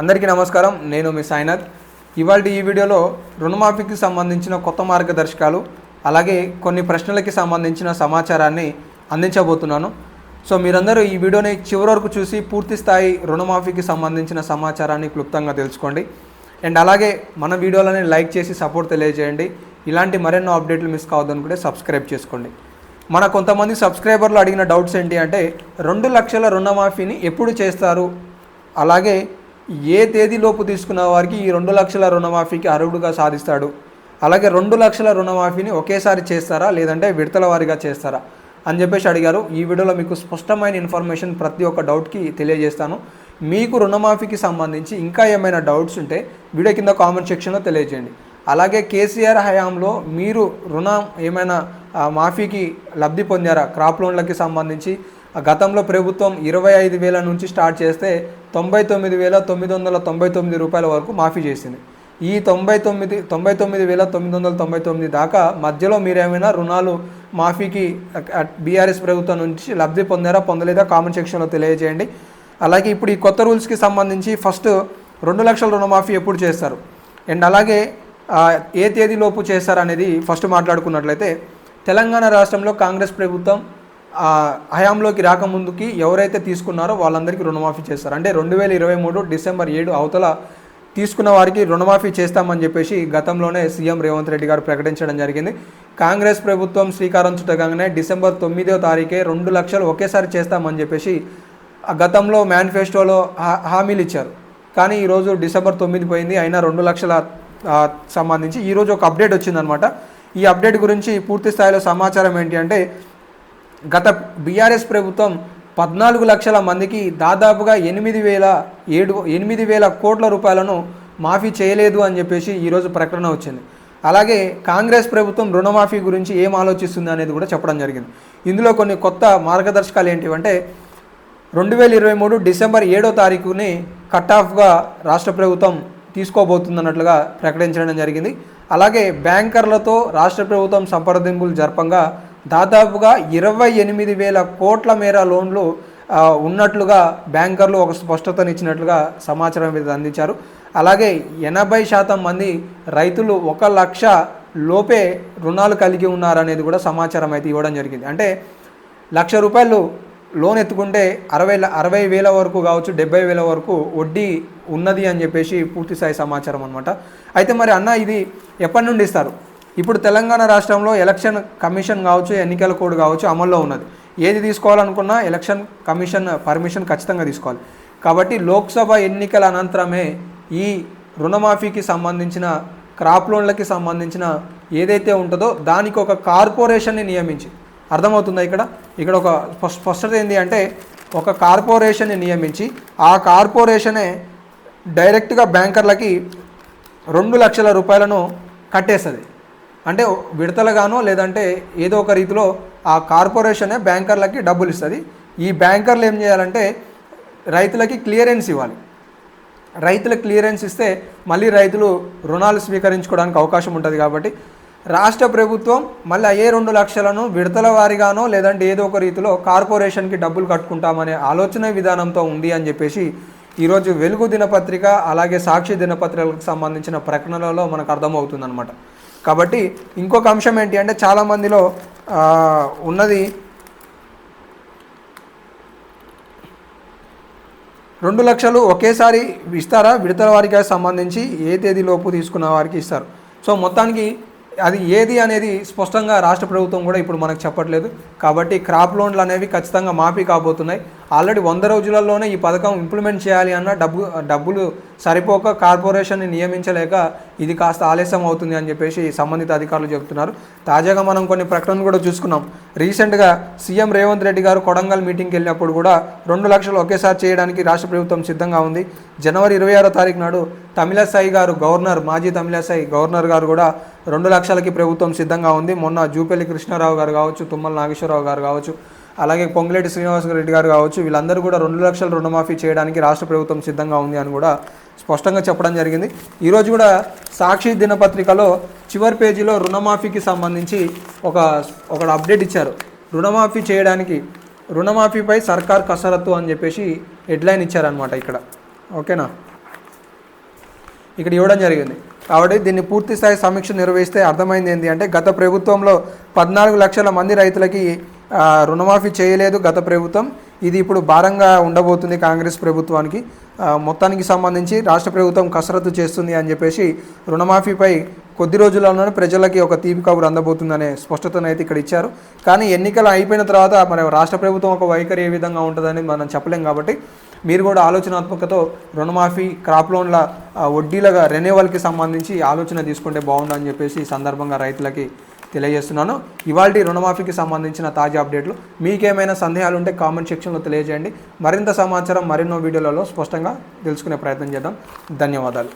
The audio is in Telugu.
అందరికీ నమస్కారం. నేను మీ సాయినాథ్ ఇవాళ ఈ వీడియోలో రుణమాఫీకి సంబంధించిన కొత్త మార్గదర్శకాలు అలాగే కొన్ని ప్రశ్నలకి సంబంధించిన సమాచారాన్ని అందించబోతున్నాను. సో మీరందరూ ఈ వీడియోని చివరి వరకు చూసి పూర్తి స్థాయి రుణమాఫీకి సంబంధించిన సమాచారాన్ని క్లుప్తంగా తెలుసుకోండి. అండ్ అలాగే మన వీడియోలని లైక్ చేసి సపోర్ట్ తెలియజేయండి. ఇలాంటి మరెన్నో అప్డేట్లు మిస్ కావద్దనుకుంటే సబ్స్క్రైబ్ చేసుకోండి. మన కొంతమంది సబ్స్క్రైబర్లు అడిగిన డౌట్స్ ఏంటి అంటే రెండు లక్షల రుణమాఫీని ఎప్పుడు చేస్తారు? అలాగే ఏ తేదీలోపు తీసుకున్న వారికి ఈ రెండు లక్షల రుణమాఫీకి అర్హుడుగా సాధిస్తాడు? అలాగే రెండు లక్షల రుణమాఫీని ఒకేసారి చేస్తారా? లేదంటే విడతల వారిగా చేస్తారా? అని చెప్పేసి అడిగారు. ఈ వీడియోలో మీకు స్పష్టమైన ఇన్ఫర్మేషన్ ప్రతి ఒక్క డౌట్కి తెలియజేస్తాను. మీకు రుణమాఫీకి సంబంధించి ఇంకా ఏమైనా డౌట్స్ ఉంటే వీడియో కింద కామెంట్ సెక్షన్లో తెలియజేయండి. అలాగే కేసీఆర్ హయాంలో మీరు రుణం ఏమైనా మాఫీకి లబ్ధి పొందారా? క్రాప్ లోన్లకి సంబంధించి గతంలో ప్రభుత్వం ఇరవై ఐదు వేల నుంచి స్టార్ట్ చేస్తే తొంభై తొమ్మిది వేల తొమ్మిది వందల తొంభై తొమ్మిది రూపాయల వరకు మాఫీ చేసింది. ఈ తొంభై తొమ్మిది తొంభై తొమ్మిది వేల తొమ్మిది వందల తొంభై తొమ్మిది దాకా మధ్యలో మీరేమైనా రుణాలు మాఫీకి బీఆర్ఎస్ ప్రభుత్వం నుంచి లబ్ధి పొందారా పొందలేదా? కామెంట్ సెక్షన్లో తెలియజేయండి. అలాగే ఇప్పుడు ఈ కొత్త రూల్స్కి సంబంధించి ఫస్ట్ రెండు లక్షల రుణమాఫీ ఎప్పుడు చేస్తారు? అండ్ అలాగే ఏ తేదీలోపు చేస్తారనేది ఫస్ట్ మాట్లాడుకున్నట్లయితే తెలంగాణ రాష్ట్రంలో కాంగ్రెస్ ప్రభుత్వం హయాంలోకి రాకముందుకి ఎవరైతే తీసుకున్నారో వాళ్ళందరికీ రుణమాఫీ చేస్తారు. అంటే రెండు వేల ఇరవై మూడు డిసెంబర్ ఏడు అవతల తీసుకున్న వారికి రుణమాఫీ చేస్తామని చెప్పేసి గతంలోనే సీఎం రేవంత్ రెడ్డి గారు ప్రకటించడం జరిగింది. కాంగ్రెస్ ప్రభుత్వం శ్రీకారం చుట్టగానే డిసెంబర్ తొమ్మిదో తారీఖే రెండు లక్షలు ఒకేసారి చేస్తామని చెప్పేసి గతంలో మేనిఫెస్టోలో హా- హామీలు ఇచ్చారు. కానీ ఈరోజు డిసెంబర్ తొమ్మిది పోయింది. అయినా రెండు లక్షల సంబంధించి ఈరోజు ఒక అప్డేట్ వచ్చిందనమాట. ఈ అప్డేట్ గురించి పూర్తి స్థాయిలో సమాచారం ఏంటి అంటే గత బీఆర్ఎస్ ప్రభుత్వం పద్నాలుగు లక్షల మందికి దాదాపుగా ఎనిమిది వేల ఏడు ఎనిమిది వేల కోట్ల రూపాయలను మాఫీ చేయలేదు అని చెప్పేసి ఈరోజు ప్రకటన వచ్చింది. అలాగే కాంగ్రెస్ ప్రభుత్వం రుణమాఫీ గురించి ఏం ఆలోచిస్తుంది అనేది కూడా చెప్పడం జరిగింది. ఇందులో కొన్ని కొత్త మార్గదర్శకాలు ఏంటివంటే రెండు వేల ఇరవై మూడు డిసెంబర్ ఏడో తారీఖుని కట్ ఆఫ్గా రాష్ట్ర ప్రభుత్వం తీసుకోబోతుందన్నట్లుగా ప్రకటించడం జరిగింది. అలాగే బ్యాంకర్లతో రాష్ట్ర ప్రభుత్వం సంప్రదింపులు జరపంగా దాదాపుగా ఇరవై ఎనిమిది వేల కోట్ల మేర లోన్లు ఉన్నట్లుగా బ్యాంకర్లు ఒక స్పష్టతనిచ్చినట్లుగా సమాచారం మీద అందించారు. అలాగే ఎనభై శాతం మంది రైతులు ఒక లక్ష లోపే రుణాలు కలిగి ఉన్నారనేది కూడా సమాచారం అయితే ఇవ్వడం జరిగింది. అంటే లక్ష రూపాయలు లోన్ ఎత్తుకుంటే అరవై అరవై వేల వరకు కావచ్చు డెబ్బై వేల వరకు వడ్డీ ఉన్నది అని చెప్పేసి పూర్తి స్థాయి సమాచారం అనమాట అయితే మరి అన్న ఇది ఎప్పటి నుండి ఇస్తారు? ఇప్పుడు తెలంగాణ రాష్ట్రంలో ఎలక్షన్ కమిషన్ కావచ్చు ఎన్నికల కోడ్ కావచ్చు అమల్లో ఉన్నది. ఏది తీసుకోవాలనుకున్నా ఎలక్షన్ కమిషన్ పర్మిషన్ ఖచ్చితంగా తీసుకోవాలి. కాబట్టి లోక్సభ ఎన్నికల అనంతరమే ఈ రుణమాఫీకి సంబంధించిన క్రాప్ లోన్లకి సంబంధించిన ఏదైతే ఉంటుందో దానికి ఒక కార్పొరేషన్ని నియమించి. అర్థమవుతుందా ఇక్కడ? ఇక్కడ ఒక స్పష్టత ఏంటి అంటే ఒక కార్పొరేషన్ని నియమించి ఆ కార్పొరేషనే డైరెక్ట్గా బ్యాంకర్లకి రెండు లక్షల రూపాయలను కట్టేస్తుంది. అంటే విడతలుగానో లేదంటే ఏదో ఒక రీతిలో ఆ కార్పొరేషనే బ్యాంకర్లకి డబ్బులు ఇస్తుంది. ఈ బ్యాంకర్లు ఏం చేయాలంటే రైతులకి క్లియరెన్స్ ఇవ్వాలి. రైతులకు క్లియరెన్స్ ఇస్తే మళ్ళీ రైతులు రుణాలు స్వీకరించుకోవడానికి అవకాశం ఉంటుంది కాబట్టి రాష్ట్ర ప్రభుత్వం మళ్ళీ అయ్యే రెండు లక్షలను విడతల వారిగానో లేదంటే ఏదో ఒక రీతిలో కార్పొరేషన్కి డబ్బులు కట్టుకుంటామనే ఆలోచన విధానంతో ఉంది అని చెప్పేసి ఈరోజు వెలుగు దినపత్రిక అలాగే సాక్షి దినపత్రికలకు సంబంధించిన ప్రకటనలలో మనకు అర్థమవుతుందన్నమాట. కాబట్టి ఇంకొక అంశం ఏంటి అంటే చాలామందిలో ఉన్నది రెండు లక్షలు ఒకేసారి ఇస్తారా? విడతల వారికి సంబంధించి ఏ తేదీలోపు తీసుకున్న వారికి ఇస్తారు. సో మొత్తానికి అది ఏది అనేది స్పష్టంగా రాష్ట్ర ప్రభుత్వం కూడా ఇప్పుడు మనకు చెప్పట్లేదు. కాబట్టి క్రాప్ లోన్లు అనేవి ఖచ్చితంగా మాఫీ కాబోతున్నాయి. ఆల్రెడీ వంద రోజులలోనే ఈ పథకం ఇంప్లిమెంట్ చేయాలి అన్న డబ్బు డబ్బులు సరిపోక కార్పొరేషన్ని నియమించలేక ఇది కాస్త ఆలస్యం అవుతుంది అని చెప్పేసి సంబంధిత అధికారులు చెబుతున్నారు. తాజాగా మనం కొన్ని ప్రకటనలు కూడా చూసుకున్నాం. రీసెంట్గా సీఎం రేవంత్ రెడ్డి గారు కొడంగల్ మీటింగ్కి వెళ్ళినప్పుడు కూడా రెండు లక్షలు ఒకేసారి చేయడానికి రాష్ట్ర ప్రభుత్వం సిద్ధంగా ఉంది. జనవరి ఇరవై ఆరో తారీఖు నాడు తమిళసాయి గారు గవర్నర్ మాజీ తమిళసాయి గవర్నర్ గారు కూడా రెండు లక్షలకి ప్రభుత్వం సిద్ధంగా ఉంది. మొన్న జూపల్లి కృష్ణారావు గారు కావచ్చు తుమ్మల నాగేశ్వరరావు గారు కావచ్చు. అలాగే పొంగులేటి శ్రీనివాస రెడ్డి గారు కావచ్చు వీళ్ళందరూ కూడా రెండు లక్షల రుణమాఫీ చేయడానికి రాష్ట్ర ప్రభుత్వం సిద్ధంగా ఉంది అని కూడా స్పష్టంగా చెప్పడం జరిగింది. ఈరోజు కూడా సాక్షి దినపత్రికలో చివరి పేజీలో రుణమాఫీకి సంబంధించి ఒక ఒక అప్డేట్ ఇచ్చారు. రుణమాఫీ చేయడానికి రుణమాఫీపై సర్కార్ కసరత్తు అని చెప్పేసి హెడ్లైన్ ఇచ్చారనమాట ఇక్కడ. ఓకేనా? ఇక్కడ ఇవ్వడం జరిగింది. కాబట్టి దీన్ని పూర్తి స్థాయి సమీక్ష నిర్వహిస్తే అర్థమైంది ఏంటి అంటే గత ప్రభుత్వంలో పద్నాలుగు లక్షల మంది రైతులకి రుణమాఫీ చేయలేదు గత ప్రభుత్వం. ఇది ఇప్పుడు భారంగా ఉండబోతుంది కాంగ్రెస్ ప్రభుత్వానికి. మొత్తానికి సంబంధించి రాష్ట్ర ప్రభుత్వం కసరత్తు చేస్తుంది అని చెప్పేసి రుణమాఫీపై కొద్ది రోజుల్లోనే ప్రజలకి ఒక తీపి కబురు అందబోతుందనే స్పష్టతను అయితే ఇక్కడ ఇచ్చారు. కానీ ఎన్నికలు అయిపోయిన తర్వాత మన రాష్ట్ర ప్రభుత్వం ఒక వైఖరి ఏ విధంగా ఉంటుందని మనం చెప్పలేం కాబట్టి మీరు కూడా ఆలోచనాత్మకతో రుణమాఫీ క్రాప్ లోన్ల వడ్డీలగా రెన్యువల్కి సంబంధించి ఆలోచన తీసుకుంటే బాగుండని చెప్పేసి ఈ సందర్భంగా రైతులకి తెలియజేస్తున్నాను. ఇవాళ రుణమాఫీకి సంబంధించిన తాజా అప్డేట్లు. మీకేమైనా సందేహాలు ఉంటే కామెంట్ సెక్షన్లో తెలియజేయండి. మరింత సమాచారం మరెన్నో వీడియోలలో స్పష్టంగా తెలుసుకునే ప్రయత్నం చేద్దాం. ధన్యవాదాలు.